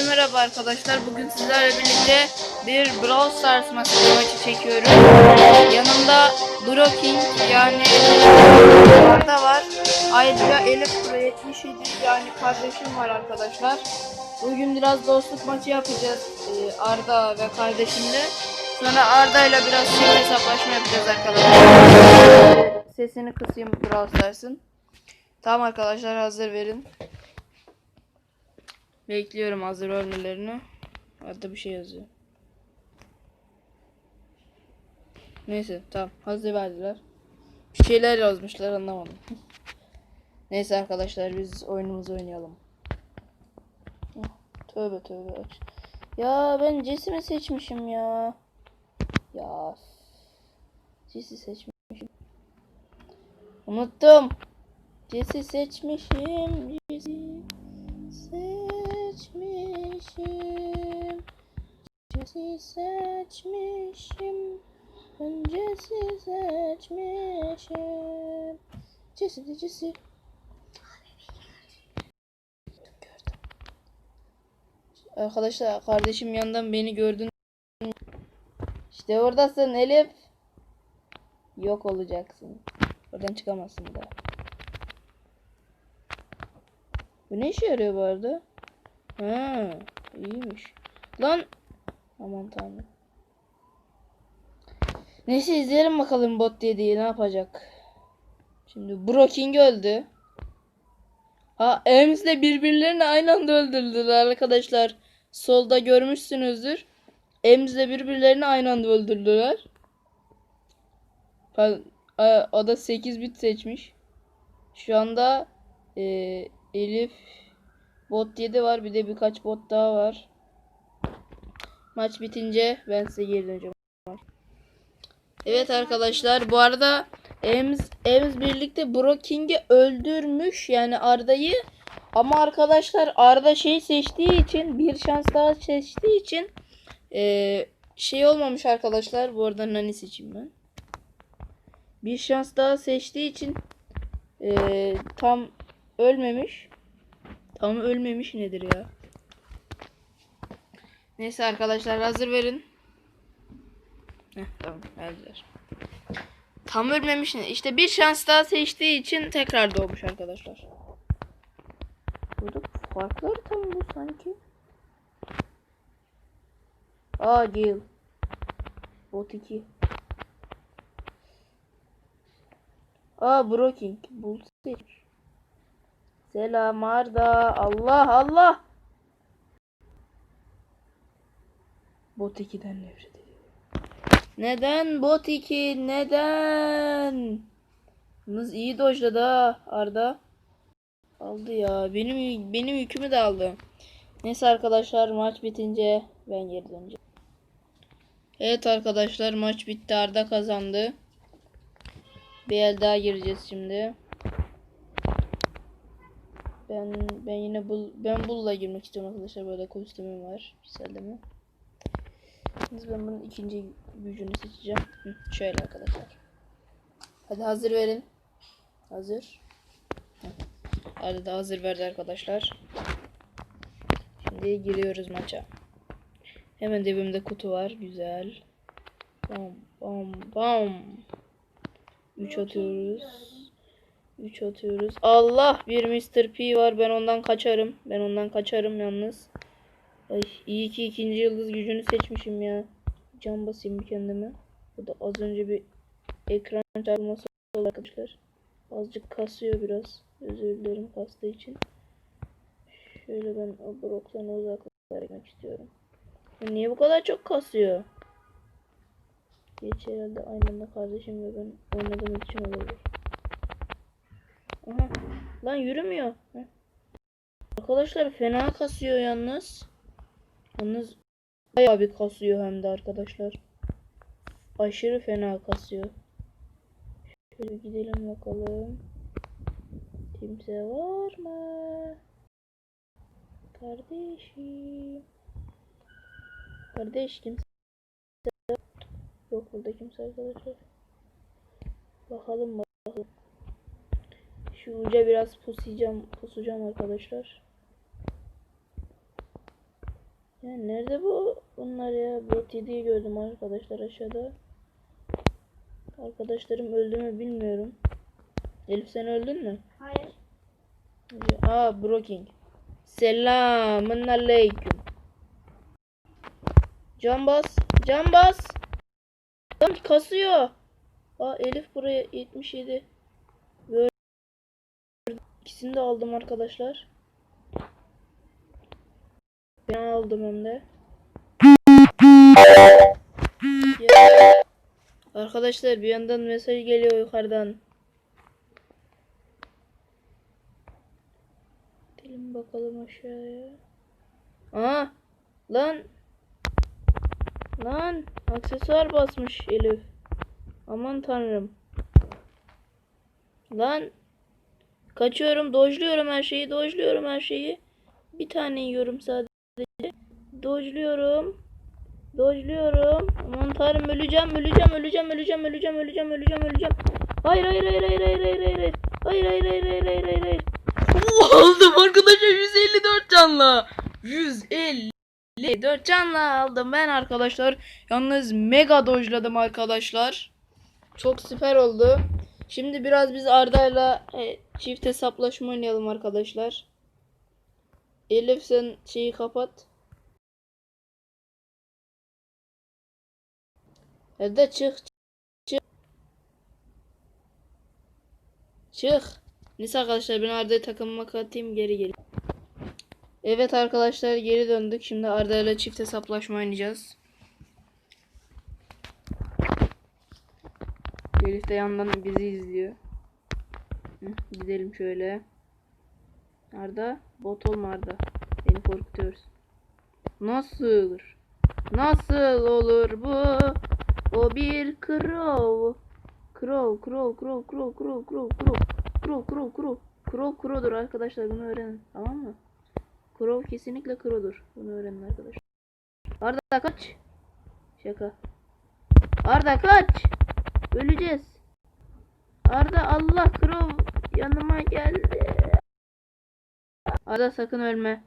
Herkese merhaba arkadaşlar. Bugün sizlerle birlikte bir Brawl Stars maçı çekiyoruz. Yanımda Broking yani Arda var. Ayrıca Elif Pro 77 yani kardeşim var arkadaşlar. Bugün biraz dostluk maçı yapacağız e, Arda ve kardeşimle. Sonra Arda ile biraz sim hesaplaşma yapacağız arkadaşlar. Sesini kısayım Brawl Stars'ın. Tamam arkadaşlar hazır verin. Bekliyorum hazır ölmelerini. Hatta bir şey yazıyor. Neyse tamam hazır verdiler. Bir şeyler yazmışlar anlamadım. Neyse arkadaşlar biz oyunumuzu oynayalım. Tövbe tövbe aç. Ya ben Jesse'mi seçmişim ya. Ya. Jesse seçmişim. Unuttum. Jesse seçmişim. Jesse seçmişim. Seçmişim. Ben Jesse seçmişim. Jesse de. Gördüm. Arkadaşlar kardeşim yandan beni gördün. İşte oradasın Elif. Yok olacaksın. Oradan çıkamazsın daha. Bu ne işe yarıyor bu arada? Ha, iyiymiş. Lan. Aman tanrım. Neyse izleyelim bakalım bot dediği ne yapacak. Şimdi Broking öldü. Ha Ems de birbirlerini aynı anda öldürdüler arkadaşlar. Solda görmüşsünüzdür. Ems de birbirlerini aynı anda öldürdüler. A- O da 8 bit seçmiş. Şu anda e, Elif bot 7 var. Bir de birkaç bot daha var. Maç bitince ben size geri döneceğim. Evet arkadaşlar bu arada Ems, Ems birlikte Broking'i öldürmüş yani Arda'yı. Ama arkadaşlar Arda şey seçtiği için bir şans daha seçtiği için e, şey olmamış arkadaşlar. Bu arada Nani seçeyim ben. Bir şans daha seçtiği için e, tam ölmemiş. Tam ölmemiş nedir ya? Neyse arkadaşlar hazır verin. Heh, tamam verdiler. Tam ölmemiş ne? İşte bir şans daha seçtiği için tekrar doğmuş arkadaşlar. Burada farklı mı bu sanki? Aa Gale. Bot 2. Aa Broking. Bull seçmiş. Selam Arda. Allah Allah. Bot 2'den nefret ediyorum. Neden bot 2? Neden? Yalnız iyi dojladı ha Arda. Aldı ya. Benim benim yükümü de aldı. Neyse arkadaşlar maç bitince ben geri döneceğim. Evet arkadaşlar maç bitti. Arda kazandı. Bir el daha gireceğiz şimdi. Ben ben yine bul ben bulla girmek istiyorum arkadaşlar. Böyle kostümüm var. Güzel değil mi? Şimdi ben bunun ikinci gücünü seçeceğim. Şöyle arkadaşlar. Hadi hazır verin. Hazır. Hadi da hazır verdi arkadaşlar. Şimdi giriyoruz maça. Hemen dibimde kutu var. Güzel. Bam bam bam. 3 atıyoruz. 3 atıyoruz. Allah bir Mr. P var. Ben ondan kaçarım. Ben ondan kaçarım yalnız. Ay iyi ki ikinci yıldız gücünü seçmişim ya. Can basayım bir kendime. Bu da az önce bir ekran çarpması oldu arkadaşlar. Azıcık kasıyor biraz. Özür dilerim kastığı için. Şöyle ben Brock'tan uzaklaşmak istiyorum. Ya niye bu kadar çok kasıyor? Geç herhalde aynı anda kardeşim ve ben oynadığım için olabilir. Aha. Lan yürümüyor. Arkadaşlar fena kasıyor yalnız. Yalnız bayağı bir kasıyor hem de arkadaşlar. Aşırı fena kasıyor. Şöyle gidelim bakalım. Kimse var mı? Kardeşim. Kardeş kimse yok burada kimse arkadaşlar. Bakalım bakalım. Şu uca biraz pusacağım, pusacağım arkadaşlar. Ya nerede bu bunlar ya? Bot 7'yi gördüm arkadaşlar aşağıda. Arkadaşlarım öldü mü bilmiyorum. Elif sen öldün mü? Hayır. Aa Broking. Selamun aleyküm. Can bas. Can bas. Lan kasıyor. Aa Elif buraya 77. İkisini de aldım arkadaşlar. Ben aldım hem de. Arkadaşlar bir yandan mesaj geliyor yukarıdan. Gidelim bakalım aşağıya. Aa! Lan! Lan! Aksesuar basmış Elif. Aman tanrım. Lan! Kaçıyorum, dojluyorum her şeyi, dojluyorum her şeyi. Bir tane yiyorum sadece. Dojluyorum. Dojluyorum. Aman tanrım öleceğim, öleceğim, öleceğim, öleceğim, öleceğim, öleceğim, öleceğim, öleceğim. Hayır, hayır, hayır, hayır, hayır, hayır, hayır, hayır. Hayır, hayır, hayır, hayır, hayır, hayır, aldım arkadaşlar 154 canla. 154 canla aldım ben arkadaşlar. Yalnız mega dojladım arkadaşlar. Çok süper oldu. Şimdi biraz biz Arda'yla e, çift hesaplaşma oynayalım arkadaşlar. Elif sen şeyi kapat. Hadi çık çık. Çık. Neyse arkadaşlar ben Arda'ya takımıma katayım geri geleyim. Evet arkadaşlar geri döndük. Şimdi Arda ile çift hesaplaşma oynayacağız. Elif de yandan bizi izliyor. Gidelim şöyle. Arda bot olma Arda. Beni korkutuyorsun. Nasıl olur? Nasıl olur bu? O bir crow. Crow, crow, crow, crow, crow, crow, crow. Crow, crow, crow. Crow, crow'dur arkadaşlar bunu öğrenin. Tamam mı? Crow kesinlikle crow'dur. Bunu öğrenin arkadaşlar. Arda kaç. Şaka. Arda kaç. Öleceğiz. Arda Allah Crow Arda sakın ölme.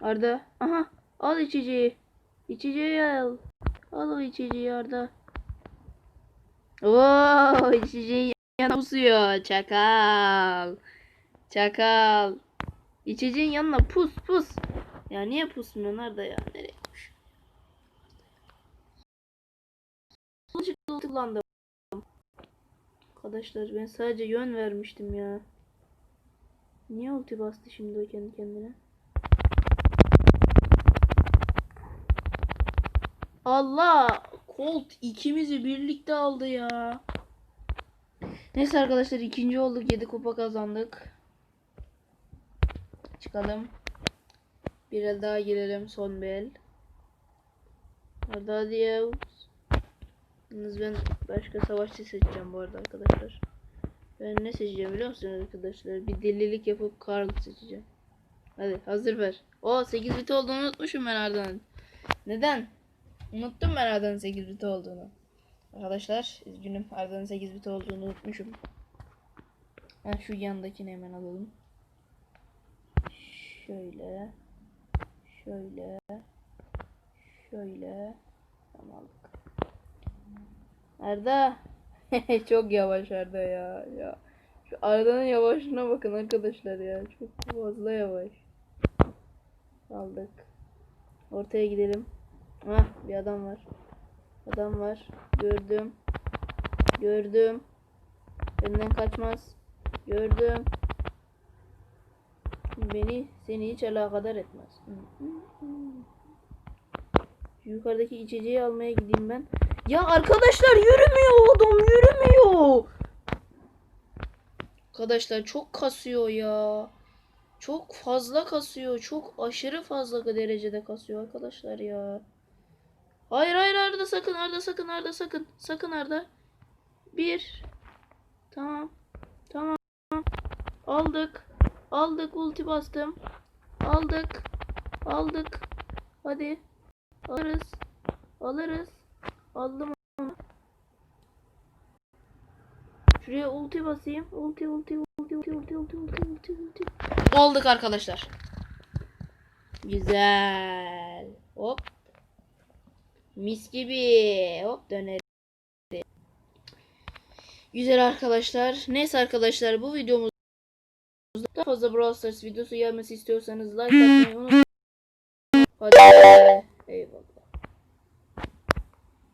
Arda. Aha. Al içeceği. İçeceği al. Al o içeceği Arda. Oo, içeceğin yanına pusuyor. Çakal. Çakal. İçeceğin yanına pus pus. Ya niye pusmuyorsun Arda ya? Nereye puş? Kullandım. Arkadaşlar ben sadece yön vermiştim ya. Niye ulti bastı şimdi o kendi kendine? Allah! Colt ikimizi birlikte aldı ya. Neyse arkadaşlar ikinci olduk. 7 kupa kazandık. Çıkalım. Bir el daha girelim. Son bir el. Hadi ya. Yalnız ben başka savaşçı seçeceğim bu arada arkadaşlar. Ben ne seçeceğim biliyor musunuz arkadaşlar? Bir delilik yapıp Karl seçeceğim. Hadi hazır ver. O 8 bit olduğunu unutmuşum ben Arda'nın. Neden? Unuttum ben Arda'nın 8 bit olduğunu. Arkadaşlar üzgünüm Arda'nın 8 bit olduğunu unutmuşum. Ben şu yandakini hemen alalım. Şöyle. Şöyle. Şöyle. Tamam aldık. Arda. Çok yavaş Arda ya. ya. Şu Arda'nın yavaşlığına bakın arkadaşlar ya. Çok fazla yavaş. Aldık. Ortaya gidelim. Ah bir adam var. Adam var. Gördüm. Gördüm. Benden kaçmaz. Gördüm. Beni seni hiç alakadar etmez. Yukarıdaki içeceği almaya gideyim ben. Ya arkadaşlar yürümüyor adam yürümüyor. Arkadaşlar çok kasıyor ya. Çok fazla kasıyor. Çok aşırı fazla derecede kasıyor arkadaşlar ya. Hayır hayır Arda sakın Arda sakın Arda sakın. Sakın Arda. Bir. Tamam. Tamam. Aldık. Aldık ulti bastım. Aldık. Aldık. Hadi. Alırız. Alırız. Aldım Şuraya ulti basayım. Ulti ulti ulti ulti ulti ulti ulti ulti ulti. Aldık arkadaşlar. Güzel. Hop. Mis gibi. Hop dönelim. Güzel arkadaşlar. Neyse arkadaşlar bu videomuz daha fazla Brawl Stars videosu gelmesi istiyorsanız like atmayı unutmayın. Hadi.